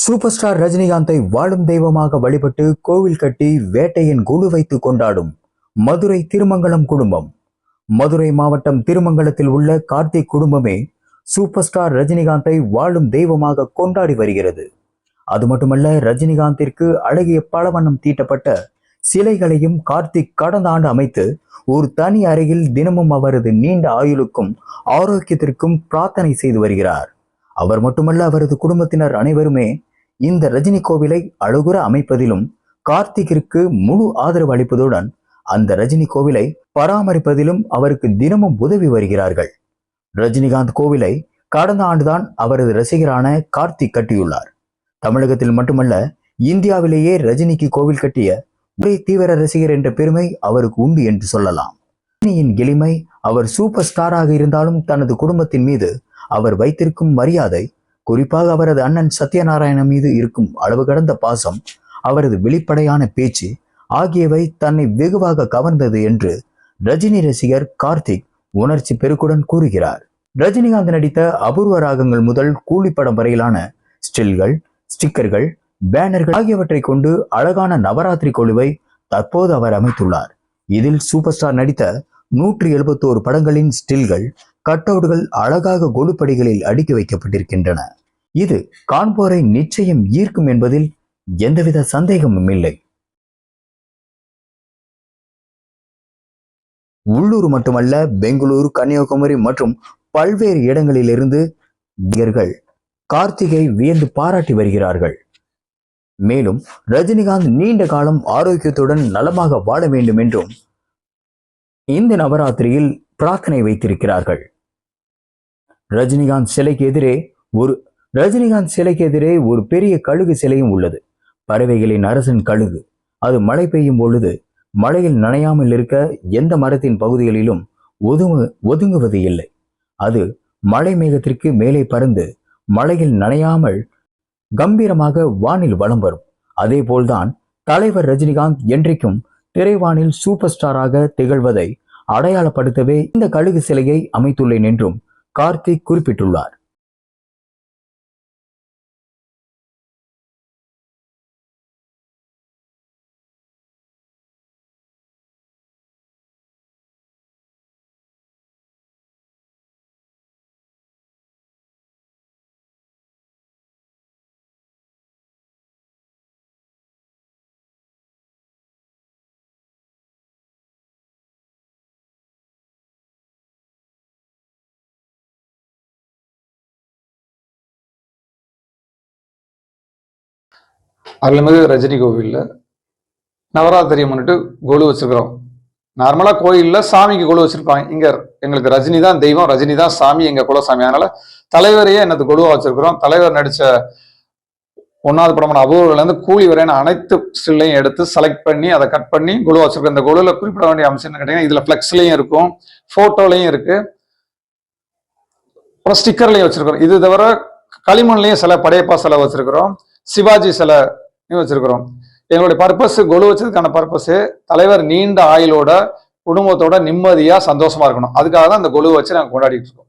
Super star ரஜினிகாந்தை வாழும் தெய்வமாக வழிபட்டு கோவில் கட்டி வேட்டையின் குழு வைத்து கொண்டாடும் மதுரை திருமங்கலம் குடும்பம். மதுரை மாவட்டம் திருமங்கலத்தில் உள்ள கார்த்திக் குடும்பமே சூப்பர் ஸ்டார் ரஜினிகாந்தை வாழும் தெய்வமாக கொண்டாடி வருகிறது. அது மட்டுமல்ல ரஜினிகாந்திற்கு அழகிய பலவண்ணம் தீட்டப்பட்ட சிலைகளையும் கார்த்திக் கடந்த ஆண்டு அமைத்து ஒரு தனி அறையில் தினமும் அவரது நீண்ட ஆயுளுக்கும் ஆரோக்கியத்திற்கும் பிரார்த்தனை செய்து வருகிறார். அவர் மட்டுமல்ல அவரது குடும்பத்தினர் அனைவருமே இந்த ரஜினி கோவிலை அழகுற அமைப்பதிலும் கார்த்திகிற்கு முழு ஆதரவு அளிப்பதுடன் அந்த ரஜினி கோவிலை பராமரிப்பதிலும் அவருக்கு தினமும் உதவி வருகிறார்கள். ரஜினிகாந்த் கோவிலை கடந்த ஆண்டுதான் அவரது ரசிகரான கார்த்திக் கட்டியுள்ளார். தமிழகத்தில் மட்டுமல்ல இந்தியாவிலேயே ரஜினிக்கு கோவில் கட்டிய ஒரே தீவிர ரசிகர் என்ற பெருமை அவருக்கு உண்டு என்று சொல்லலாம். ரஜினியின் எளிமை அவர் சூப்பர் ஸ்டாராக இருந்தாலும் தனது குடும்பத்தின் மீது அவர் வைத்திருக்கும் மரியாதை குறிப்பாக அவரது அண்ணன் சத்யநாராயணன் மீது இருக்கும் அளவு கடந்த பாசம் அவரது வெளிப்படையான பேச்சு ஆகியவை தன்னை வெகுவாக கவர்ந்தது என்று ரஜினி ரசிகர் கார்த்திக் உணர்ச்சி பெருக்குடன் கூறுகிறார். ரஜினிகாந்த் நடித்த அபூர்வ ராகங்கள் முதல் கூலிப்படம் வரையிலான ஸ்டில்கள் ஸ்டிக்கர்கள் பேனர்கள் ஆகியவற்றை கொண்டு அழகான நவராத்திரி கொழுவை தற்போது அவர் அமைத்துள்ளார். இதில் சூப்பர் ஸ்டார் நடித்த நூற்றி எழுபத்தோரு படங்களின் ஸ்டில்கள் கட்டவுட்கள் அழகாக கொலுப்படிகளில் அடுக்கி வைக்கப்பட்டிருக்கின்றன. இது காண்போரை நிச்சயம் ஈர்க்கும் என்பதில் எந்தவித சந்தேகமும் இல்லை. உள்ளூர் மட்டுமல்ல பெங்களூரு கன்னியாகுமரி மற்றும் பல்வேறு இடங்களிலிருந்து நடிகர்கள் கார்த்திகை வியந்து பாராட்டி வருகிறார்கள். மேலும் ரஜினிகாந்த் நீண்ட காலம் ஆரோக்கியத்துடன் நலமாக வாழ வேண்டும் என்றும் இந்த நவராத்திரியில் பிரார்த்தனை வைத்திருக்கிறார்கள். ரஜினிகாந்த் சிலைக்கு எதிரே ஒரு ரஜினிகாந்த் சிலைக்கு எதிரே ஒரு பெரிய கழுகு சிலையும் உள்ளது. பறவைகளின் அரசன் கழுகு. அது மழை பெய்யும் பொழுது மழையில் நனையாமல் இருக்க எந்த மரத்தின் பகுதிகளிலும் ஒதுங்கு ஒதுங்குவது இல்லை. அது மழை மேகத்திற்கு மேலே பறந்து மழையில் நனையாமல் கம்பீரமாக வானில் வலம் வரும். அதே போல்தான் தலைவர் ரஜினிகாந்த் என்றைக்கும் திரைவானில் சூப்பர் ஸ்டாராக திகழ்வதை அடையாளப்படுத்தவே இந்த கழுகு சிலையை அமைத்துள்ளேன் என்றும் கார்த்திக் குறிப்பிட்டுள்ளார். அருள்மிகு ரஜினி கோவிலில் நவராத்திரியை முன்னிட்டு கொலு வச்சுருக்குறோம். நார்மலாக கோயிலில் சாமிக்கு கொலு வச்சுருப்பாங்க. இங்கே எங்களுக்கு ரஜினி தான் தெய்வம் ரஜினி தான் சாமி எங்கள் குலசாமி. அதனால் தலைவரையே என்னது கொலுவாக வச்சுருக்குறோம். தலைவர் நடித்த ஒன்றாவது படமான அபூர்விலேருந்து கூலி வரையான அனைத்து ஸ்டில்லையும் எடுத்து செலக்ட் பண்ணி அதை கட் பண்ணி குழு வச்சுருக்கோம் இந்த குழுவில் குறிப்பிட வேண்டிய அம்சம் என்ன கேட்டீங்கன்னா இதில் ஃப்ளெக்ஸ்லையும் இருக்கும் ஃபோட்டோலையும் இருக்குது அப்புறம் ஸ்டிக்கர்லையும் வச்சுருக்கோம் இது தவிர களிமண்லையும் சில படையப்பா சிலை வச்சுருக்குறோம். சிவாஜி சிலை வச்சிருக்கிறோம். எங்களுடைய பர்பஸ் கொலு வச்சதுக்கான பர்பஸ் தலைவர் நீண்ட ஆயுளோட குடும்பத்தோட நிம்மதியா சந்தோஷமா இருக்கணும். அதுக்காக தான் அந்த கொலு வச்சு நாங்கள் கொண்டாடிட்டு இருக்கோம்.